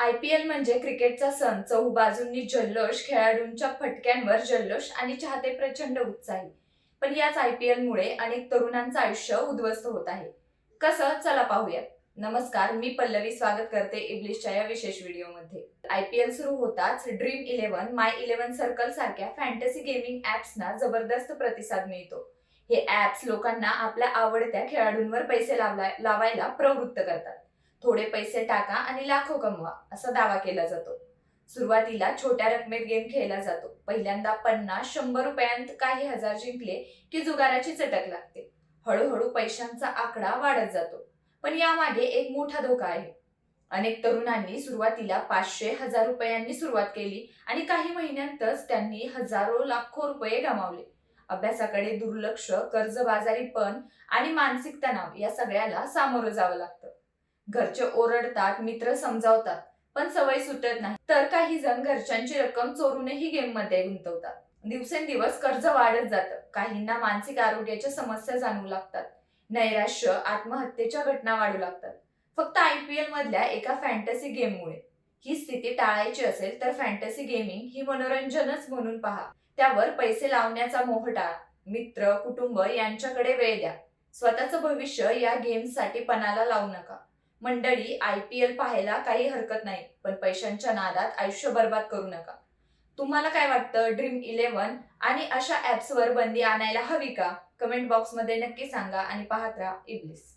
I P L म्हणजे क्रिकेटचा सण. चहूबाजूंनी जल्लोष खेळाडूंच्या फटक्यांवर जल्लोष आणि चाहते प्रचंड उत्साही. पण याच आय पी एलमुळे अनेक तरुणांचं आयुष्य उद्ध्वस्त होत आहे. कसं? चला पाहूयात. नमस्कार मी पल्लवी स्वागत करते इब्लिशच्या या विशेष व्हिडिओमध्ये. आय पी एल सुरू होताच dream eleven my eleven circle सारख्या फॅन्टसी गेमिंग ऍप्सना जबरदस्त प्रतिसाद मिळतो. हे ॲप्स लोकांना आपल्या आवडत्या खेळाडूंवर पैसे लावला लावायला प्रवृत्त करतात. थोडे पैसे टाका आणि लाखो कमवा असा दावा केला जातो. सुरुवातीला छोट्या रकमेत गेम खेळला जातो. पहिल्यांदा पन्नास शंभर रुपयांत काही हजार जिंकले की जुगाराची चटक लागते. हळूहळू पैशांचा आकडा वाढत जातो. पण यामागे एक मोठा धोका आहे. अनेक तरुणांनी सुरुवातीला पाचशे हजार रुपयांनी सुरुवात केली आणि काही महिन्यांतच त्यांनी हजारो लाखो रुपये गमावले. अभ्यासाकडे दुर्लक्ष कर्जबाजारीपण आणि मानसिक तणाव या सगळ्याला सामोरं जावं लागतं. घरचे ओरडतात मित्र समजावतात पण सवय सुटत नाही. तर काही जण घरच्यांची रक्कम चोरूनही गेममध्ये गुंतवतात. दिवसेंदिवस कर्ज वाढत जातं. काहींना मानसिक आरोग्याच्या समस्या जाणवू लागतात. नैराश्य आत्महत्येच्या घटना वाढू लागतात. फक्त आय पी एल मधल्या एका फॅन्टसी गेममुळे. ही स्थिती टाळायची असेल तर फॅन्टसी गेमिंग ही मनोरंजनच म्हणून पहा. त्यावर पैसे लावण्याचा मोह टाळा. मित्र कुटुंब यांच्याकडे वेळ द्या. स्वतःचं भविष्य या गेम्ससाठी पणाला लावू नका. मंडळी आय पी एल पाहायला काही हरकत नाही पण पैशांच्या नादात आयुष्य बर्बाद करू नका. तुम्हाला काय वाटतं? ड्रीम इलेव्हन आणि अशा ॲप्सवर बंदी आणायला हवी का? कमेंट बॉक्समध्ये नक्की सांगा आणि पाहत राहा इब्लिस